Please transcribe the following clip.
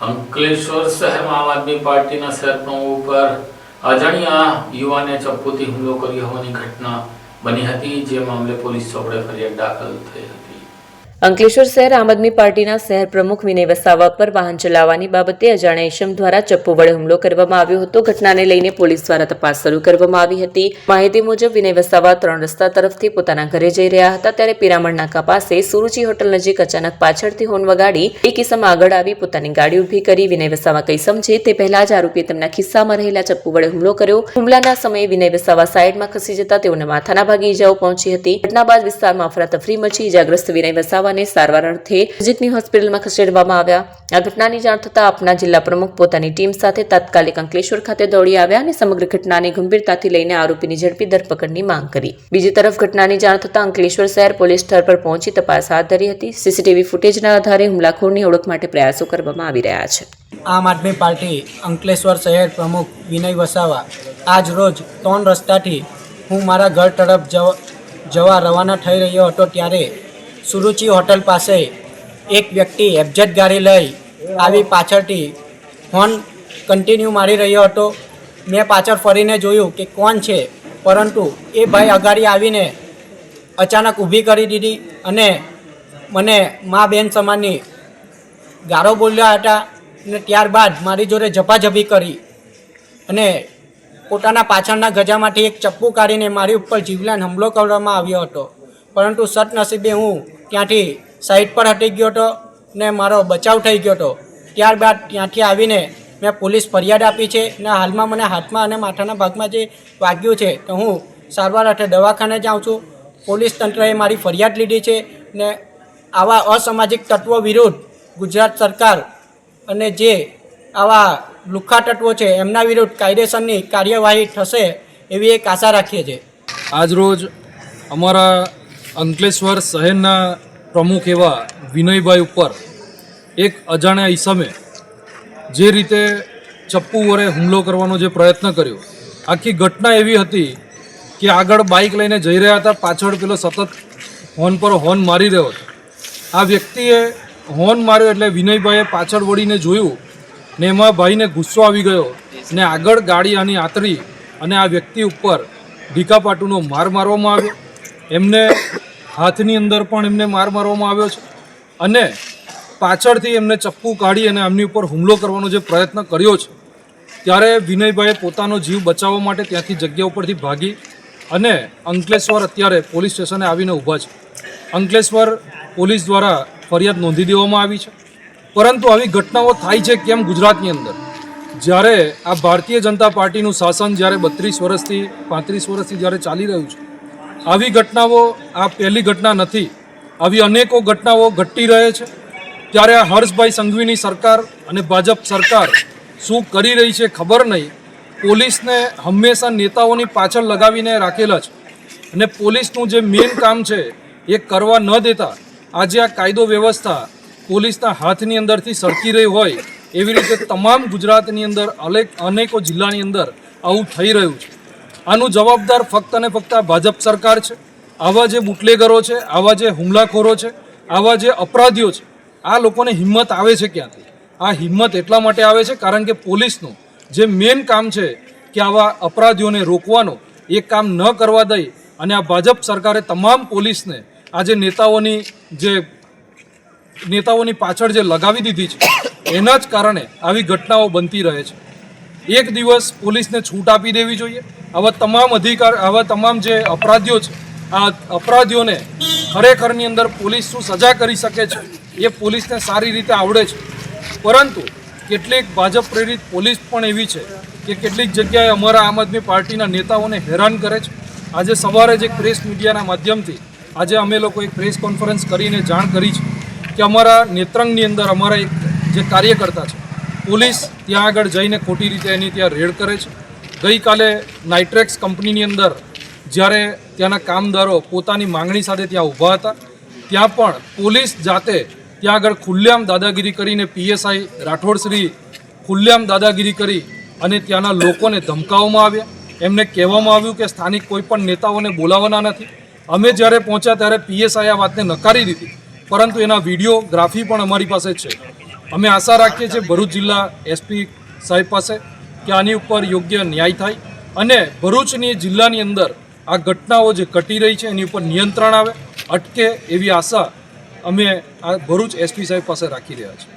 અંકલેશ્વર શહેરમાં આમ આદમી પાર્ટીના શહેર ઉપર અજાણ્યા યુવાને ચપ્પુથી હુમલો કર્યો હોવાની ઘટના બની હતી, જે મામલે પોલીસ ચોપડે ફરિયાદ દાખલ થઈ હતી. અંકલેશ્વર શહેર આમ આદમી પાર્ટીના શહેર પ્રમુખ વિનય વસાવા પર વાહન ચલાવવાની બાબતે અજાણ્યા ઇસમ દ્વારા ચપ્પુ વડે હુમલો કરવામાં આવ્યો હતો. ઘટનાને લઈને પોલીસ દ્વારા તપાસ શરૂ કરવામાં આવી હતી. માહિતી મુજબ વિનય વસાવા ત્રણ રસ્તા તરફથી પોતાના ઘરે જઈ રહ્યા હતા. ત્યારે પિરામણ નાકા પાસે સુરુચિ હોટલ નજીક અચાનક પાછળથી હોર્ન વગાડી એક ઇસમ આગળ આવી પોતાની ગાડી ઊભી કરી વિનય વસાવા કઈ સમજે તે પહેલા જ આરોપીએ તેમના ખિસ્સામાં રહેલા ચપ્પુ વડે હુમલો કર્યો. હુમલાના સમયે વિનય વસાવા સાઈડમાં ખસી જતા તેઓને માથાના ભાગે ઈજાઓ પહોંચી હતી. ઘટના બાદ વિસ્તારમાં અફરાતફરી મચી ઈજાગ્રસ્ત વિનય વસાવાને સારવાર અર્થે નજીકની હોસ્પિટલમાં ખસેડવામાં આવ્યા. આ ઘટનાની જાણ થતાં આપના જિલ્લા પ્રમુખ પોતાની ટીમ સાથે તાત્કાલિક અંકલેશ્વર ખાતે દોડી આવ્યા અને સમગ્ર ઘટનાની ગંભીરતાથી લઈને આરોપીની ઝડપી ધરપકડની માંગ કરી. બીજી તરફ ઘટનાની જાણ થતાં અંકલેશ્વર શહેર પોલીસ સ્થળ પર પહોંચી તપાસ હાથ ધરી હતી. સીસીટીવી ફૂટેજના આધારે હુમલાખોરની ઓળખ માટે પ્રયાસો કરવામાં આવી રહ્યા છે. આમ આદમી પાર્ટી અંકલેશ્વર શહેર પ્રમુખ વિનય વસાવા આજ રોજ ત્રણ રસ્તાથી હું મારા ઘર તરફ જવા રવાના થઈ રહ્યો હતો ત્યારે સુરુચિ હોટલ પાસે એક વ્યક્તિ એબજેટ ગાડી લઈ આવી પાછળથી હોર્ન કન્ટિન્યુ મારી રહ્યો હતો. મેં પાછળ ફરીને જોયું કે કોણ છે, પરંતુ એ ભાઈ અગાડી આવીને અચાનક ઊભી કરી દીધી અને મને મા બેન સમાનની ગાળો બોલ્યા હતા અને ત્યારબાદ મારી જોડે ઝપાઝપી કરી અને પોતાના પાછળના ગજામાંથી એક ચપ્પુ કાઢીને મારી ઉપર જીવલેણ હુમલો કરવામાં આવ્યો હતો. પરંતુ સદનસીબે હું ત્યાંથી સાઈડ પર હટી ગયો હતો ને મારો બચાવ થઈ ગયો હતો. ત્યારબાદ ત્યાંથી આવીને મેં પોલીસ ફરિયાદ આપી છે ને હાલમાં મને હાથમાં અને માથાના ભાગમાં જે વાગ્યું છે તો હું સારવાર અર્થે દવાખાને જાઉં છું. પોલીસ તંત્રએ મારી ફરિયાદ લીધી છે ને આવા અસામાજિક તત્વો વિરુદ્ધ ગુજરાત સરકાર અને જે આવા લુખ્ખા તત્વો છે એમના વિરુદ્ધ કાયદેસરની કાર્યવાહી થશે એવી એક આશા રાખીએ છીએ. આજરોજ અમારા અંકલેશ્વર શહેરના પ્રમુખ એવા વિનયભાઈ ઉપર એક અજાણ્યા ઈસમે જે રીતે ચપ્પુ વડે હુમલો કરવાનો જે પ્રયત્ન કર્યો. આખી ઘટના એવી હતી કે આગળ બાઇક લઈને જઈ રહ્યા હતા, પાછળ પેલો સતત હોર્ન પર હોર્ન મારી રહ્યો હતો. આ વ્યક્તિએ હોર્ન માર્યો એટલે વિનયભાઈએ પાછળ વળીને જોયું ને એમાં ભાઈને ગુસ્સો આવી ગયો ને આગળ ગાડી આની આતરી અને આ વ્યક્તિ ઉપર ઢીકાપાટુનો માર મારવામાં આવ્યો. એમને હાથની અંદર પણ એમને માર મારવામાં આવ્યો છે. અને પાછળથી એમને ચપ્પુ કાઢી અને એમની ઉપર હુમલો કરવાનો જે પ્રયત્ન કર્યો છે, ત્યારે વિનયભાઈએ પોતાનો જીવ બચાવવા માટે ત્યાંથી જગ્યા ઉપરથી ભાગી અને અંકલેશ્વર અત્યારે પોલીસ સ્ટેશને આવીને ઊભા છે. અંકલેશ્વર પોલીસ દ્વારા ફરિયાદ નોંધી દેવામાં આવી છે. પરંતુ આવી ઘટનાઓ થાય છે કેમ ગુજરાતની અંદર? જ્યારે આ ભારતીય જનતા પાર્ટીનું શાસન જ્યારે બત્રીસ વર્ષથી પાંત્રીસ વર્ષથી જ્યારે ચાલી રહ્યું છે આવી ઘટનાઓ, આ પહેલી ઘટના નથી. આવી અનેકો ઘટનાઓ ઘટતી રહે છે. ત્યારે આ હર્ષભાઈ સંઘવીની સરકાર અને ભાજપ સરકાર શું કરી રહી છે ખબર નહીં. પોલીસને હંમેશા નેતાઓની પાછળ લગાવીને રાખેલા છે. અને પોલીસનું જે મેઇન કામ છે એ કરવા ન દેતા આજે આ કાયદો વ્યવસ્થા પોલીસના હાથની અંદરથી સરકી રહી હોય એવી રીતે તમામ ગુજરાતની અંદર અનેક અનેકો જિલ્લાની અંદર આવું થઈ રહ્યું છે. આનું જવાબદાર ફક્ત અને ફક્ત આ ભાજપ સરકાર છે. આવા જે બુટલેગરો છે, આવા જે હુમલાખોરો છે, આવા જે અપરાધીઓ છે, આ લોકોને હિંમત આવે છે ક્યાંથી? આ હિંમત એટલા માટે આવે છે કારણ કે પોલીસનું જે મેઇન કામ છે કે આવા અપરાધીઓને રોકવાનો, એ કામ ન કરવા દઈ અને આ ભાજપ સરકારે તમામ પોલીસને આજે નેતાઓની જે નેતાઓની પાછળ જે લગાવી દીધી છે, એના જ કારણે આવી ઘટનાઓ બનતી રહે છે. એક દિવસ પોલીસને છૂટ આપી દેવી જોઈએ. આવા તમામ અધિકાર આવા તમામ જે અપરાધીઓ છે, આ અપરાધીઓને ખરેખરની અંદર પોલીસ શું સજા કરી શકે છે, એ પોલીસને સારી રીતે આવડે છે. પરંતુ કેટલીક ભાજપ પ્રેરિત પોલીસ પણ એવી છે કે કેટલીક જગ્યાએ અમારા આમ આદમી પાર્ટીના નેતાઓને હેરાન કરે છે. આજે સવારે જ એક પ્રેસ મીડિયાના માધ્યમથી આજે અમે લોકો એક પ્રેસ કોન્ફરન્સ કરીને જાણ કરી છે કે અમારા નેત્રંગની અંદર અમારા એક જે કાર્યકર્તા છે પોલીસ ત્યાં આગળ જઈને ખોટી રીતે એની ત્યાં રેડ કરે છે. ગઈકાલે નાઇટ્રેક્સ કંપનીની અંદર જ્યારે ત્યાંના કામદારો પોતાની માંગણી સાથે ત્યાં ઊભા હતા, ત્યાં પણ પોલીસ જાતે ત્યાં આગળ ખુલ્લેઆમ દાદાગીરી કરીને પીએસઆઈ રાઠોડશ્રી ખુલ્લેઆમ દાદાગીરી કરી અને ત્યાંના લોકોને ધમકાવવામાં આવ્યા. એમને કહેવામાં આવ્યું કે સ્થાનિક કોઈ પણ નેતાઓને બોલાવવાના નથી. અમે જ્યારે પહોંચ્યા ત્યારે પીએસઆઈ આ વાતને નકારી દીધી. પરંતુ એના વિડીયોગ્રાફી પણ અમારી પાસે છે. અમે આશા રાખીએ છીએ ભરૂચ જિલ્લા એસપી સાહેબ પાસે કે આની ઉપર યોગ્ય ન્યાય થાય અને ભરૂચની જિલ્લાની અંદર આ ઘટનાઓ જે ઘટી રહી છે એની ઉપર નિયંત્રણ આવે અટકે એવી આશા અમે આ ભરૂચ એસપી સાહેબ પાસે રાખી રહ્યા છીએ.